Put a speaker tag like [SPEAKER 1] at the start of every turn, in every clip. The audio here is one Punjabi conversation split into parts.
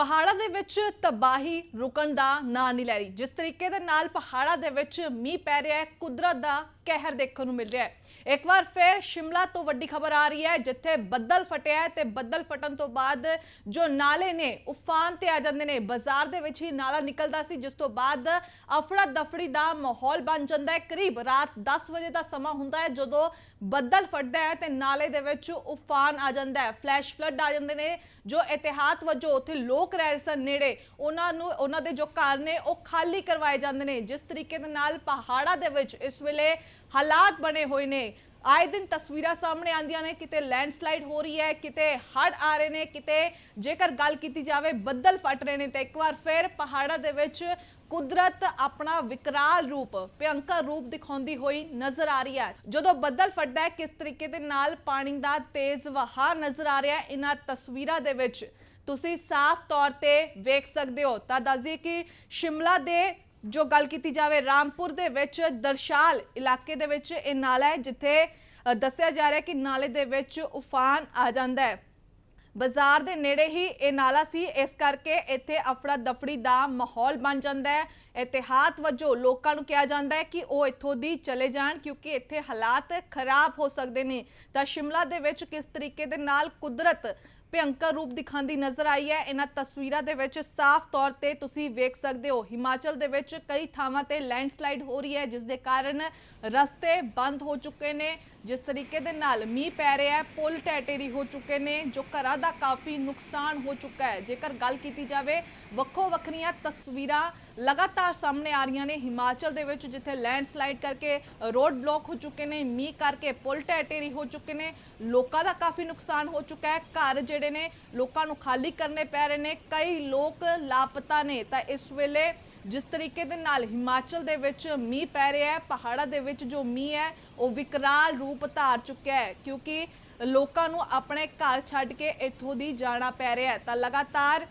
[SPEAKER 1] ਪਹਾੜਾਂ ਦੇ ਵਿੱਚ ਤਬਾਹੀ ਰੁਕਣ ਦਾ ਨਾਂ ਨਹੀਂ ਲੈ ਰਹੀ। ਜਿਸ ਤਰੀਕੇ ਦੇ ਨਾਲ ਪਹਾੜਾਂ ਦੇ ਵਿੱਚ ਮੀਂਹ ਪੈ ਰਿਹਾ ਹੈ, ਕੁਦਰਤ ਦਾ ਕਹਿਰ ਦੇਖਣ ਨੂੰ ਮਿਲ ਰਿਹਾ ਹੈ। ਇੱਕ ਵਾਰ ਫਿਰ ਸ਼ਿਮਲਾ ਤੋਂ ਵੱਡੀ ਖਬਰ ਆ ਰਹੀ ਹੈ, ਜਿੱਥੇ ਬੱਦਲ ਫਟਿਆ ਹੈ ਤੇ ਬੱਦਲ ਫਟਣ ਤੋਂ ਬਾਅਦ ਜੋ ਨਾਲੇ ਨੇ, ਉਫਾਨ ਤੇ ਆ ਜਾਂਦੇ ਨੇ, ਬਾਜ਼ਾਰ ਦੇ ਵਿੱਚ ਹੀ ਨਾਲਾ ਨਿਕਲਦਾ ਸੀ, ਜਿਸ ਤੋਂ ਬਾਅਦ ਅਫੜਾ ਦਫੜੀ ਦਾ ਮਾਹੌਲ ਬਣ ਜਾਂਦਾ ਹੈ। ਕਰੀਬ ਰਾਤ 10 ਵਜੇ ਦਾ ਸਮਾਂ ਹੁੰਦਾ ਹੈ, ਜਦੋਂ ਬੱਦਲ ਫਟਦਾ ਹੈ ਤੇ ਨਾਲੇ ਦੇ ਵਿੱਚ ਉਫਾਨ ਆ ਜਾਂਦਾ ਹੈ। ਫਲੈਸ਼ ਫਲੱਡ ਆ ਜਾਂਦੇ ਨੇ, ਜੋ ਇਤਿਹਾਤ ਵਜੋਂ ਉੱਥੇ ਲੋਕ ਰਹਿ ਸਨ ਨੇੜੇ। ਉਹਨਾਂ ਨੂੰ, ਉਹਨਾਂ ਦੇ ਜੋ ਘਰ ਨੇ, ਉਹ ਖਾਲੀ ਕਰਵਾਏ ਜਾਂਦੇ ਨੇ। ਜਿਸ ਤਰੀਕੇ ਦੇ ਨਾਲ ਪਹਾੜਾਂ ਦੇ ਵਿੱਚ ਇਸ ਵੇਲੇ ਹਾਲਾਤ ਬਣੇ ਹੋਏ ਨੇ। ਆਏ ਦਿਨ ਤਸਵੀਰਾਂ ਸਾਹਮਣੇ ਆਉਂਦੀਆਂ ਨੇ, ਕਿਤੇ ਲੈਂਡਸਲਾਈਡ ਹੋ ਰਹੀ ਹੈ, ਕਿਤੇ ਹੜ੍ਹ ਆ ਰਹੇ ਨੇ, ਕਿਤੇ ਜੇਕਰ ਗੱਲ ਕੀਤੀ ਜਾਵੇ ਬੱਦਲ ਫਟ ਰਹੇ ਨੇ ਤੇ ਇੱਕ ਵਾਰ ਫਿਰ ਪਹਾੜਾਂ ਦੇ ਵਿੱਚ ਕੁਦਰਤ ਆਪਣਾ ਵਿਕਰਾਲ ਰੂਪ, ਭਿਅੰਕਰ ਰੂਪ ਦਿਖਾਉਂਦੀ ਹੋਈ ਨਜ਼ਰ ਆ ਰਹੀ ਹੈ। ਜਦੋਂ ਬੱਦਲ ਫਟਦਾ ਹੈ, ਕਿਸ ਤਰੀਕੇ ਦੇ ਨਾਲ ਪਾਣੀ ਦਾ ਤੇਜ਼ ਵਹਾਅ ਨਜ਼ਰ ਆ ਰਿਹਾ ਹੈ ਇਹਨਾਂ ਤਸਵੀਰਾਂ ਦੇ ਵਿੱਚ ਤੁਸੀਂ ਸਾਫ਼ ਤੌਰ ਤੇ ਵੇਖ ਸਕਦੇ ਹੋ। ਤਾਂ ਦੱਸਦੀ ਕਿ ਸ਼ਿਮਲਾ ਦੇ ਜੋ ਗੱਲ ਕੀਤੀ ਜਾਵੇ ਰਾਮਪੁਰ ਦੇ ਵਿੱਚ, ਦਰਸ਼ਾਲ ਇਲਾਕੇ ਦੇ ਵਿੱਚ ਇਹ ਨਾਲਾ ਹੈ, ਜਿੱਥੇ ਦੱਸਿਆ ਜਾ ਰਿਹਾ ਕਿ ਨਾਲੇ ਦੇ ਵਿੱਚ ਉਫਾਨ ਆ ਜਾਂਦਾ ਹੈ। ਬਾਜ਼ਾਰ ਦੇ ਨੇੜੇ ਹੀ ਇਹ ਨਾਲਾ ਸੀ, ਇਸ ਕਰਕੇ ਇੱਥੇ ਅਫੜਾ ਦਫੜੀ ਦਾ ਮਾਹੌਲ ਬਣ ਜਾਂਦਾ ਹੈ। ਇਤਿਹਾਤ ਵਜੋਂ ਲੋਕਾਂ ਨੂੰ ਕਿਹਾ ਜਾਂਦਾ ਹੈ ਕਿ ਉਹ ਇੱਥੋਂ ਦੀ ਚਲੇ ਜਾਣ, ਕਿਉਂਕਿ ਇੱਥੇ ਹਾਲਾਤ ਖਰਾਬ ਹੋ ਸਕਦੇ ਨੇ। ਤਾਂ ਸ਼ਿਮਲਾ ਦੇ ਵਿੱਚ ਕਿਸ ਤਰੀਕੇ ਦੇ ਨਾਲ ਕੁਦਰਤ ਭਿਅੰਕਰ ਰੂਪ ਦਿਖਾਉਂਦੀ ਨਜ਼ਰ ਆਈ ਹੈ। ਇਹਨਾਂ ਤਸਵੀਰਾਂ ਦੇ ਵਿੱਚ ਸਾਫ਼ ਤੌਰ ਤੇ ਤੁਸੀਂ ਵੇਖ ਸਕਦੇ ਹੋ, ਹਿਮਾਚਲ ਦੇ ਵਿੱਚ ਕਈ ਥਾਵਾਂ ਤੇ ਲੈਂਡਸਲਾਈਡ ਹੋ ਰਹੀ ਹੈ, ਜਿਸ ਦੇ ਕਾਰਨ ਰਸਤੇ ਬੰਦ ਹੋ ਚੁੱਕੇ ਨੇ। ਜਿਸ ਤਰੀਕੇ ਦੇ ਨਾਲ ਮੀਂਹ ਪੈ ਰਿਹਾ ਹੈ, ਪੁਲ ਟੈਟੇਰੀ ਹੋ ਚੁੱਕੇ ਨੇ, ਜੋ ਘਰਾਂ ਦਾ ਕਾਫੀ ਨੁਕਸਾਨ ਹੋ ਚੁੱਕਾ ਹੈ। ਜੇਕਰ ਗੱਲ ਕੀਤੀ ਜਾਵੇ, ਵੱਖੋ ਵੱਖਰੀਆਂ ਤਸਵੀਰਾਂ ਲਗਾਤਾਰ ਸਾਹਮਣੇ ਆ ਰਹੀਆਂ ਨੇ ਹਿਮਾਚਲ ਦੇ ਵਿੱਚ, ਜਿੱਥੇ ਲੈਂਡਸਲਾਈਡ ਕਰਕੇ ਰੋਡ ਬਲੌਕ ਹੋ ਚੁੱਕੇ ਨੇ, ਮੀਂਹ ਕਰਕੇ ਪੁਲ ਟੈਟੇਰੀ ਹੋ ਚੁੱਕੇ ਨੇ, ਲੋਕਾਂ ਦਾ ਕਾਫੀ ਨੁਕਸਾਨ ਹੋ ਚੁੱਕਾ ਹੈ। ਘਰ ਜਿਹੜੇ ਨੇ, ਲੋਕਾਂ ਨੂੰ ਖਾਲੀ ਕਰਨੇ ਪੈ ਰਹੇ ਨੇ, ਕਈ ਲੋਕ ਲਾਪਤਾ ਨੇ। ਤਾਂ ਇਸ ਵੇਲੇ ਜਿਸ ਤਰੀਕੇ ਦੇ ਨਾਲ ਹਿਮਾਚਲ ਦੇ ਵਿੱਚ ਮੀਂਹ ਪੈ ਰਿਹਾ ਹੈ, ਪਹਾੜਾਂ ਦੇ ਵਿੱਚ ਜੋ ਮੀਂਹ ਹੈ, ਉਹ ਵਿਕਰਾਲ ਰੂਪ ਧਾਰ ਚੁੱਕਿਆ ਹੈ, ਕਿਉਂਕਿ ਲੋਕਾਂ ਨੂੰ ਆਪਣੇ ਘਰ ਛੱਡ ਕੇ ਇੱਥੋਂ ਦੀ ਜਾਣਾ ਪੈ ਰਿਹਾ ਹੈ। ਤਾਂ ਲਗਾਤਾਰ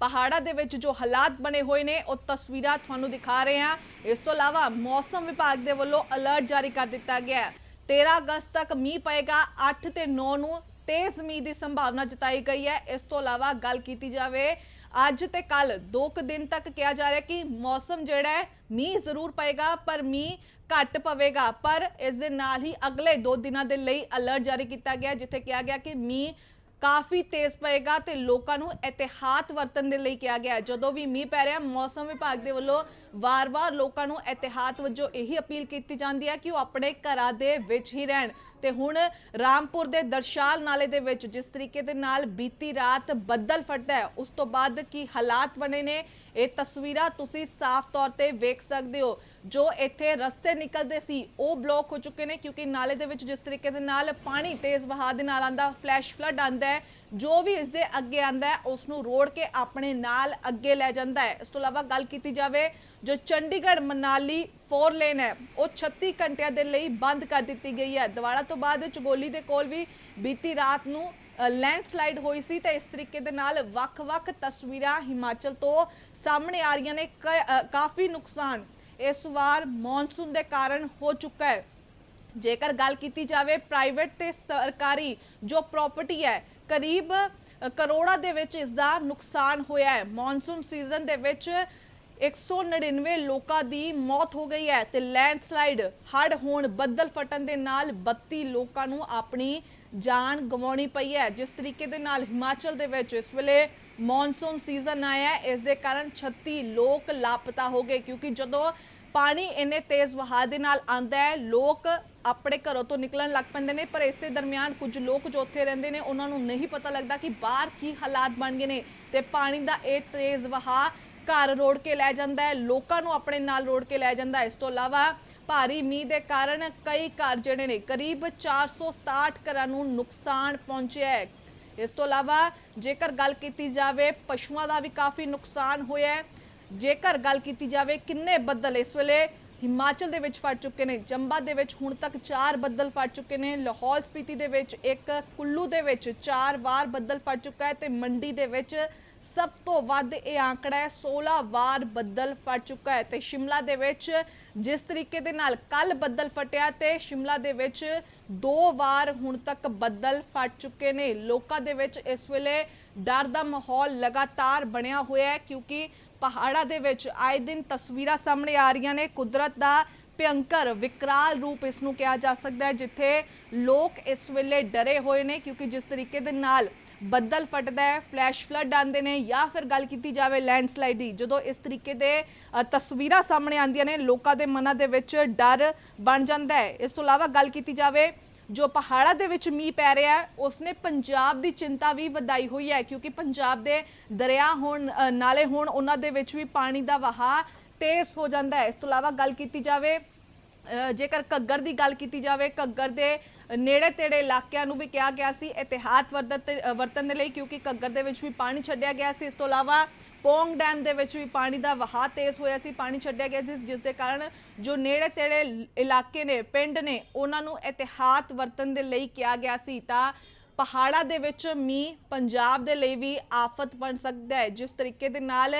[SPEAKER 1] ਪਹਾੜਾਂ ਦੇ ਵਿੱਚ ਜੋ ਹਾਲਾਤ ਬਣੇ ਹੋਏ ਨੇ, ਉਹ ਤਸਵੀਰਾਂ ਤੁਹਾਨੂੰ ਦਿਖਾ ਰਹੇ ਹਾਂ। ਇਸ ਤੋਂ ਇਲਾਵਾ ਮੌਸਮ ਵਿਭਾਗ ਦੇ ਵੱਲੋਂ ਅਲਰਟ ਜਾਰੀ ਕਰ ਦਿੱਤਾ ਗਿਆ ਹੈ। 13 ਅਗਸਤ ਤੱਕ ਮੀਂਹ ਪਏਗਾ 8 ਤੇ 9 ਨੂੰ ਤੇਜ਼ ਮੀਂਹ ਦੀ ਸੰਭਾਵਨਾ ਜਤਾਈ ਗਈ ਹੈ। ਇਸ ਤੋਂ ਇਲਾਵਾ ਗੱਲ ਕੀਤੀ ਜਾਵੇ ਅੱਜ ਤੇ ਕੱਲ ਦੋ ਕੁ ਦਿਨ ਤੱਕ ਕਿਹਾ ਜਾ ਰਿਹਾ ਕਿ ਮੌਸਮ ਜਿਹੜਾ ਹੈ, ਮੀਂਹ ਜ਼ਰੂਰ ਪਏਗਾ, ਪਰ ਮੀਂਹ ਘੱਟ ਪਵੇਗਾ ਪਰ ਇਸ ਦੇ ਨਾਲ ਹੀ ਅਗਲੇ 2 ਦਿਨਾਂ ਦੇ ਲਈ ਅਲਰਟ ਜਾਰੀ ਕੀਤਾ ਗਿਆ, ਜਿੱਥੇ ਕਿਹਾ ਗਿਆ ਕਿ ਮੀਂਹ ਕਾਫੀ ਤੇਜ਼ ਪਏਗਾ ਤੇ ਲੋਕਾਂ ਨੂੰ ਇਤਿਹਾਤ ਵਰਤਣ ਦੇ ਲਈ ਕਿਹਾ ਗਿਆ ਹੈ। ਜਦੋਂ ਵੀ ਮੀਂਹ ਪੈ ਰਿਹਾ, ਮੌਸਮ ਵਿਭਾਗ ਦੇ ਵੱਲੋਂ ਵਾਰ-ਵਾਰ ਲੋਕਾਂ ਨੂੰ ਇਤਿਹਾਤ ਵਜੋਂ ਇਹੀ ਅਪੀਲ ਕੀਤੀ ਜਾਂਦੀ ਹੈ ਕਿ ਉਹ ਆਪਣੇ ਘਰਾਂ ਦੇ ਵਿੱਚ ਹੀ ਰਹਿਣ। ਤੇ ਹੁਣ ਰਾਮਪੁਰ ਦੇ ਦਰਸ਼ਾਲ ਨਾਲੇ ਦੇ ਵਿੱਚ ਜਿਸ ਤਰੀਕੇ ਦੇ ਨਾਲ ਬੀਤੀ ਰਾਤ ਬੱਦਲ ਫਟਦਾ ਹੈ, ਉਸ ਤੋਂ ਬਾਅਦ ਕੀ ਹਾਲਾਤ ਬਣੇ ਨੇ? ਇਹ ਤਸਵੀਰਾਂ ਤੁਸੀਂ ਸਾਫ਼ ਤੌਰ ਤੇ ਵੇਖ ਸਕਦੇ ਹੋ। ਜੋ ਇੱਥੇ ਰਸਤੇ ਨਿਕਲਦੇ ਸੀ, ਉਹ ਬਲੌਕ ਹੋ ਚੁੱਕੇ ਨੇ ਕਿਉਂਕਿ ਨਾਲੇ ਦੇ ਵਿੱਚ ਜਿਸ ਤਰੀਕੇ ਦੇ ਨਾਲ ਪਾਣੀ ਤੇਜ਼ ਵਹਾਅ ਦੇ ਨਾਲ ਆਂਦਾ ਫਲੈਸ਼ ਫਲੱਡ ਆਂਦਾ ਹੈ। ਜੋ ਵੀ ਇਸ ਦੇ ਅੱਗੇ ਆਂਦਾ ਹੈ ਉਸ ਨੂੰ ਰੋੜ ਕੇ ਆਪਣੇ ਨਾਲ ਅੱਗੇ ਲੈ ਜਾਂਦਾ ਹੈ। ਇਸ ਤੋਂ ਇਲਾਵਾ ਗੱਲ ਕੀਤੀ ਜਾਵੇ, ਜੋ ਚੰਡੀਗੜ੍ਹ ਮਨਾਲੀ ਫੋਰ ਲੇਨ ਹੈ, ਉਹ 36 ਘੰਟਿਆਂ ਦੇ ਲਈ ਬੰਦ ਕਰ ਦਿੱਤੀ ਗਈ ਹੈ। ਦਿਵਾਲਾ ਤੋਂ ਬਾਅਦ ਚਗੋਲੀ ਦੇ ਕੋਲ ਵੀ ਬੀਤੀ ਰਾਤ ਨੂੰ ਲੈਂਡਸਲਾਈਡ ਹੋਈ ਸੀ ਤੇ ਇਸ ਤਰੀਕੇ ਦੇ ਨਾਲ ਵੱਖ-ਵੱਖ ਤਸਵੀਰਾਂ ਹਿਮਾਚਲ ਤੋਂ ਸਾਹਮਣੇ ਆ ਰਹੀਆਂ ਨੇ। ਕ- ਕਾਫੀ ਨੁਕਸਾਨ ਇਸ ਵਾਰ ਮੌਨਸੂਨ ਦੇ ਕਾਰਨ ਹੋ ਚੁੱਕਾ ਹੈ। ਜੇਕਰ ਗੱਲ ਕੀਤੀ ਜਾਵੇ ਪ੍ਰਾਈਵੇਟ ਤੇ ਸਰਕਾਰੀ ਜੋ ਪ੍ਰਾਪਰਟੀ ਹੈ ਕਰੀਬ ਕਰੋੜਾਂ ਦੇ ਵਿੱਚ ਇਸ ਦਾ ਨੁਕਸਾਨ ਹੋਇਆ ਹੈ। ਮੌਨਸੂਨ ਸੀਜ਼ਨ ਦੇ ਵਿੱਚ 199 ਲੋਕਾਂ ਦੀ ਮੌਤ ਹੋ ਗਈ ਹੈ ਤੇ ਲੈਂਡਸਲਾਈਡ ਹੜ੍ਹ ਹੋਣ ਬੱਦਲ ਫਟਣ ਦੇ ਨਾਲ 32 ਲੋਕਾਂ ਨੂੰ ਆਪਣੀ ਜਾਨ ਗਵਾਉਣੀ ਪਈ ਹੈ। ਜਿਸ ਤਰੀਕੇ ਦੇ ਨਾਲ ਹਿਮਾਚਲ ਦੇ ਵਿੱਚ ਇਸ ਵੇਲੇ ਮੌਨਸੂਨ ਸੀਜ਼ਨ ਆਇਆ ਇਸ ਦੇ ਕਾਰਨ 36 ਲੋਕ ਲਾਪਤਾ ਹੋ ਗਏ, ਕਿਉਂਕਿ ਜਦੋਂ ਪਾਣੀ ਇੰਨੇ ਤੇਜ਼ ਵਹਾਅ ਦੇ ਨਾਲ ਆਂਦਾ ਹੈ, ਲੋਕ ਆਪਣੇ ਘਰੋਂ ਤੋਂ ਨਿਕਲਣ ਲੱਗ ਪੈਂਦੇ ਨੇ, ਪਰ ਇਸੇ ਦਰਮਿਆਨ ਕੁਝ ਲੋਕ ਜੋ ਉੱਥੇ ਰਹਿੰਦੇ ਨੇ, ਉਹਨਾਂ ਨੂੰ ਨਹੀਂ ਪਤਾ ਲੱਗਦਾ ਕਿ ਬਾਹਰ ਕੀ ਹਾਲਾਤ ਬਣ ਗਏ ਨੇ ਤੇ ਪਾਣੀ ਦਾ ਇਹ ਤੇਜ਼ ਵਹਾਅ ਘਰ ਰੋੜ ਕੇ ਲੈ ਜਾਂਦਾ ਹੈ, ਲੋਕਾਂ ਨੂੰ ਆਪਣੇ ਨਾਲ ਰੋੜ ਕੇ ਲੈ ਜਾਂਦਾ ਇਸ ਤੋਂ ਇਲਾਵਾ ਭਾਰੀ ਮੀਂਹ ਦੇ ਕਾਰਨ ਕਈ ਘਰ ਜਿਹੜੇ ਨੇ, ਕਰੀਬ 467 ਘਰਾਂ ਨੂੰ ਨੁਕਸਾਨ ਪਹੁੰਚਿਆ ਹੈ। ਇਸ ਤੋਂ ਇਲਾਵਾ ਜੇਕਰ ਗੱਲ ਕੀਤੀ ਜਾਵੇ, ਪਸ਼ੂਆਂ ਦਾ ਵੀ ਕਾਫੀ ਨੁਕਸਾਨ ਹੋਇਆ ਹੈ। ਜੇਕਰ ਗੱਲ ਕੀਤੀ ਜਾਵੇ ਕਿੰਨੇ ਬੱਦਲ ਇਸ ਵੇਲੇ ਹਿਮਾਚਲ ਦੇ ਵਿੱਚ ਫਟ ਚੁੱਕੇ ਨੇ ਜੰਬਾ ਦੇ ਵਿੱਚ ਹੁਣ ਤੱਕ 4 ਬੱਦਲ ਫਟ ਚੁੱਕੇ ਨੇ, ਲਾਹੌਲ ਸਪੀਤੀ ਦੇ ਵਿੱਚ ਇੱਕ, ਕੁੱਲੂ ਦੇ ਵਿੱਚ 4 ਵਾਰ ਬੱਦਲ ਫਟ ਚੁੱਕਾ ਹੈ ਤੇ ਮੰਡੀ ਦੇ ਵਿੱਚ ਸਭ ਤੋਂ ਵੱਧ ਇਹ ਆંકੜਾ ਹੈ 16 ਵਾਰ ਬੱਦਲ ਫਟ ਚੁੱਕਾ ਹੈ ਤੇ ਸ਼ਿਮਲਾ ਦੇ ਵਿੱਚ ਜਿਸ ਤਰੀਕੇ ਦੇ ਨਾਲ ਕੱਲ ਬੱਦਲ ਫਟਿਆ ਤੇ ਸ਼ਿਮਲਾ ਦੇ ਵਿੱਚ ਦੋ ਵਾਰ ਹੁਣ ਤੱਕ ਬੱਦਲ ਫਟ ਚੁੱਕੇ ਨੇ। ਲੋਕਾਂ ਦੇ ਵਿੱਚ ਇਸ ਵੇਲੇ ਡਰ ਦਾ ਮਾਹੌਲ ਲਗਾਤਾਰ ਬਣਿਆ ਹੋਇਆ ਹੈ ਕਿਉਂਕਿ ਪਹਾੜਾਂ ਦੇ ਵਿੱਚ ਆਏ ਦਿਨ ਤਸਵੀਰਾਂ ਸਾਹਮਣੇ ਆ ਰਹੀਆਂ ਨੇ। ਕੁਦਰਤ ਦਾ ਭਿਅੰਕਰ ਵਿਕਰਾਲ ਰੂਪ ਇਸ ਨੂੰ ਕਿਹਾ ਜਾ ਸਕਦਾ ਹੈ, ਜਿੱਥੇ ਲੋਕ ਇਸ ਵੇਲੇ ਡਰੇ ਹੋਏ ਨੇ, ਕਿਉਂਕਿ ਜਿਸ ਤਰੀਕੇ ਦੇ ਨਾਲ ਬੱਦਲ ਫਟਦਾ ਹੈ, ਫਲੈਸ਼ ਫਲੱਡ ਆਉਂਦੇ ਨੇ ਜਾਂ ਫਿਰ ਗੱਲ ਕੀਤੀ ਜਾਵੇ ਲੈਂਡਸਲਾਈਡ ਦੀ, ਜਦੋਂ ਇਸ ਤਰੀਕੇ ਦੇ ਤਸਵੀਰਾਂ ਸਾਹਮਣੇ ਆਉਂਦੀਆਂ ਨੇ, ਲੋਕਾਂ ਦੇ ਮਨਾਂ ਦੇ ਵਿੱਚ ਡਰ ਬਣ ਜਾਂਦਾ ਹੈ। ਇਸ ਤੋਂ ਇਲਾਵਾ ਗੱਲ ਕੀਤੀ ਜਾਵੇ ਜੋ ਪਹਾੜਾਂ ਦੇ ਵਿੱਚ ਮੀਂਹ ਪੈ ਰਿਹਾ ਹੈ, ਉਸਨੇ ਪੰਜਾਬ ਦੀ ਚਿੰਤਾ ਵੀ ਵਧਾਈ ਹੋਈ ਹੈ, ਕਿਉਂਕਿ ਪੰਜਾਬ ਦੇ ਦਰਿਆ ਹੋਣ ਨਾਲੇ ਹੋਣ, ਉਹਨਾਂ ਦੇ ਵਿੱਚ ਵੀ ਪਾਣੀ ਦਾ ਵਹਾਅ ਤੇਜ਼ ਹੋ ਜਾਂਦਾ ਹੈ। ਇਸ ਤੋਂ ਇਲਾਵਾ ਗੱਲ ਕੀਤੀ ਜਾਵੇ ਜੇਕਰ ਘੱਗਰ ਦੀ ਗੱਲ ਕੀਤੀ ਜਾਵੇ, ਘੱਗਰ ਦੇ ਨੇੜੇ ਤੇੜੇ ਇਲਾਕਿਆਂ ਨੂੰ ਵੀ ਕਿਹਾ ਗਿਆ ਸੀ ਇਤਿਹਾਤ ਵਰਤਨ ਵਰਤਣ ਦੇ ਲਈ, ਕਿਉਂਕਿ ਘੱਗਰ ਦੇ ਵਿੱਚ ਵੀ ਪਾਣੀ ਛੱਡਿਆ ਗਿਆ ਸੀ। ਇਸ ਤੋਂ ਇਲਾਵਾ ਪੋਂਗ ਡੈਮ ਦੇ ਵਿੱਚ ਵੀ ਪਾਣੀ ਦਾ ਵਹਾਅ ਤੇਜ਼ ਹੋਇਆ ਸੀ, ਪਾਣੀ ਛੱਡਿਆ ਗਿਆ ਜਿਸ ਜਿਸ ਦੇ ਕਾਰਨ ਜੋ ਨੇੜੇ ਤੇੜੇ ਇਲਾਕੇ ਨੇ, ਪਿੰਡ ਨੇ, ਉਹਨਾਂ ਨੂੰ ਇਤਿਹਾਤ ਵਰਤਣ ਦੇ ਲਈ ਕਿਹਾ ਗਿਆ ਸੀ। ਤਾਂ ਪਹਾੜਾਂ ਦੇ ਵਿੱਚ ਮੀਂਹ ਪੰਜਾਬ ਦੇ ਲਈ ਵੀ ਆਫਤ ਬਣ ਸਕਦਾ ਹੈ। ਜਿਸ ਤਰੀਕੇ ਦੇ ਨਾਲ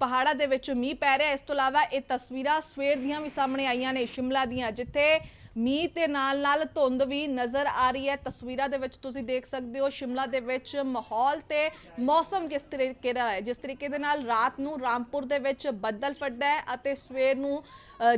[SPEAKER 1] ਪਹਾੜਾਂ ਦੇ ਵਿੱਚ ਮੀਂਹ ਪੈ ਰਿਹਾ ਇਸ ਤੋਂ ਇਲਾਵਾ ਇਹ ਤਸਵੀਰਾਂ ਸਵੇਰ ਦੀਆਂ ਵੀ ਸਾਹਮਣੇ ਆਈਆਂ ਨੇ, ਸ਼ਿਮਲਾ ਦੀਆਂ, ਜਿੱਥੇ ਮੀਂਹ ਤੇ ਨਾਲ ਨਾਲ ਧੁੰਦ ਵੀ ਨਜ਼ਰ ਆ ਰਹੀ ਹੈ। ਤਸਵੀਰਾਂ ਦੇ ਵਿੱਚ ਤੁਸੀਂ ਦੇਖ ਸਕਦੇ ਹੋ, ਸ਼ਿਮਲਾ ਦੇ ਵਿੱਚ ਮਾਹੌਲ ਤੇ ਮੌਸਮ ਕਿਸ ਤਰੀਕੇ ਦਾ ਹੈ? ਜਿਸ ਤਰੀਕੇ ਦੇ ਨਾਲ ਰਾਤ ਨੂੰ ਰਾਮਪੁਰ ਦੇ ਵਿੱਚ ਬੱਦਲ ਫਟਦਾ ਹੈ ਅਤੇ ਸਵੇਰ ਨੂੰ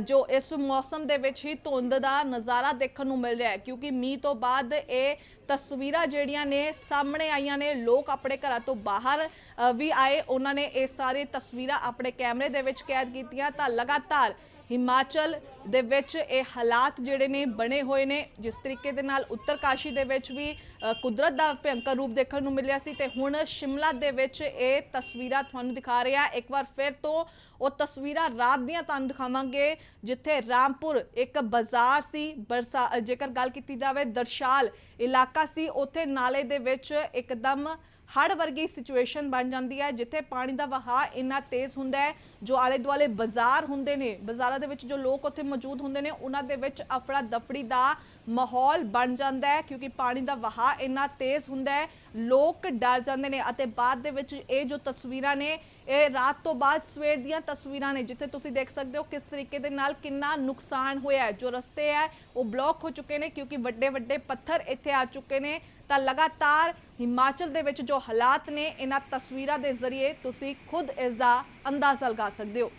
[SPEAKER 1] ਜੋ ਇਸ ਮੌਸਮ ਦੇ ਵਿੱਚ ਹੀ ਧੁੰਦ ਦਾ ਨਜ਼ਾਰਾ ਦੇਖਣ ਨੂੰ ਮਿਲ ਰਿਹਾ ਹੈ। ਕਿਉਂਕਿ ਮੀਂਹ ਤੋਂ ਬਾਅਦ ਇਹ ਤਸਵੀਰਾਂ ਜਿਹੜੀਆਂ ਨੇ, ਸਾਹਮਣੇ ਆਈਆਂ ਨੇ, ਲੋਕ ਆਪਣੇ ਘਰਾਂ ਤੋਂ ਬਾਹਰ ਵੀ ਆਏ। ਉਹਨਾਂ ਨੇ ਇਹ ਸਾਰੀ ਤਸਵੀਰਾਂ ਆਪਣੇ ਕੈਮਰੇ ਦੇ ਵਿੱਚ ਕੈਦ ਕੀਤੀਆਂ। ਤਾਂ ਲਗਾਤਾਰ ਹਿਮਾਚਲ ਦੇ ਵਿੱਚ ਇਹ ਹਾਲਾਤ ਜਿਹੜੇ ਨੇ ਬਣੇ ਹੋਏ ਨੇ, ਜਿਸ ਤਰੀਕੇ ਦੇ ਨਾਲ ਉੱਤਰਕਾਸ਼ੀ ਦੇ ਵਿੱਚ ਵੀ ਕੁਦਰਤ ਦਾ ਭਿਅੰਕਰ ਰੂਪ ਦੇਖਣ ਨੂੰ ਮਿਲਿਆ ਸੀ ਤੇ ਹੁਣ ਸ਼ਿਮਲਾ ਦੇ ਵਿੱਚ ਇਹ ਤਸਵੀਰਾਂ ਤੁਹਾਨੂੰ ਦਿਖਾ ਰਿਹਾ। ਇੱਕ ਵਾਰ ਫਿਰ ਤੋਂ ਉਹ ਤਸਵੀਰਾਂ ਰਾਤ ਦੀਆਂ ਤੁਹਾਨੂੰ ਦਿਖਾਵਾਂਗੇ, ਜਿੱਥੇ ਰਾਮਪੁਰ ਇੱਕ ਬਾਜ਼ਾਰ ਸੀ। ਬਰਸਾ, ਜੇਕਰ ਗੱਲ ਕੀਤੀ ਜਾਵੇ, ਦਰਸ਼ਾਲ ਇਲਾਕਾ ਸੀ। ਉੱਥੇ ਨਾਲੇ ਦੇ ਵਿੱਚ ਇੱਕਦਮ ਹੜ ਵਰਗੀ ਸਿਚੁਏਸ਼ਨ ਬਣ ਜਾਂਦੀ ਹੈ, ਜਿੱਥੇ ਪਾਣੀ ਦਾ ਵਹਾਅ ਇੰਨਾ ਤੇਜ਼ ਹੁੰਦਾ ਹੈ, ਜੋ ਆਲੇ ਦੁਆਲੇ ਬਾਜ਼ਾਰ ਹੁੰਦੇ ਨੇ, ਬਾਜ਼ਾਰਾਂ ਦੇ ਵਿੱਚ ਜੋ ਲੋਕ ਉੱਥੇ ਮੌਜੂਦ ਹੁੰਦੇ ਨੇ, ਉਹਨਾਂ ਦੇ ਵਿੱਚ ਅਫੜਾ ਦਫੜੀ ਦਾ ਮਾਹੌਲ ਬਣ ਜਾਂਦਾ ਹੈ, ਕਿਉਂਕਿ ਪਾਣੀ ਦਾ ਵਹਾਅ ਇੰਨਾ ਤੇਜ਼ ਹੁੰਦਾ ਹੈ, ਲੋਕ ਡਰ ਜਾਂਦੇ ਨੇ ਅਤੇ ਬਾਅਦ ਦੇ ਵਿੱਚ ਇਹ ਜੋ ਤਸਵੀਰਾਂ ਨੇ, ਇਹ ਰਾਤ ਤੋਂ ਬਾਅਦ ਸਵੇਰ ਦੀਆਂ ਤਸਵੀਰਾਂ ਨੇ, ਜਿੱਥੇ ਤੁਸੀਂ ਦੇਖ ਸਕਦੇ ਹੋ ਕਿਸ ਤਰੀਕੇ ਦੇ ਨਾਲ ਕਿੰਨਾ ਨੁਕਸਾਨ ਹੋਇਆ ਹੈ। ਜੋ ਰਸਤੇ ਹੈ, ਉਹ ਬਲੌਕ ਹੋ ਚੁੱਕੇ ਨੇ, ਕਿਉਂਕਿ ਵੱਡੇ ਵੱਡੇ ਪੱਥਰ ਇੱਥੇ ਆ ਚੁੱਕੇ ਨੇ ਤਾਂ ਲਗਾਤਾਰ ਹਿਮਾਚਲ ਦੇ ਵਿੱਚ ਜੋ ਹਾਲਾਤ ਨੇ, ਇਹਨਾਂ ਤਸਵੀਰਾਂ ਦੇ ਜ਼ਰੀਏ ਤੁਸੀਂ ਖੁਦ ਇਸ ਦਾ ਅੰਦਾਜ਼ਾ ਲਗਾ ਸਕਦੇ ਹੋ।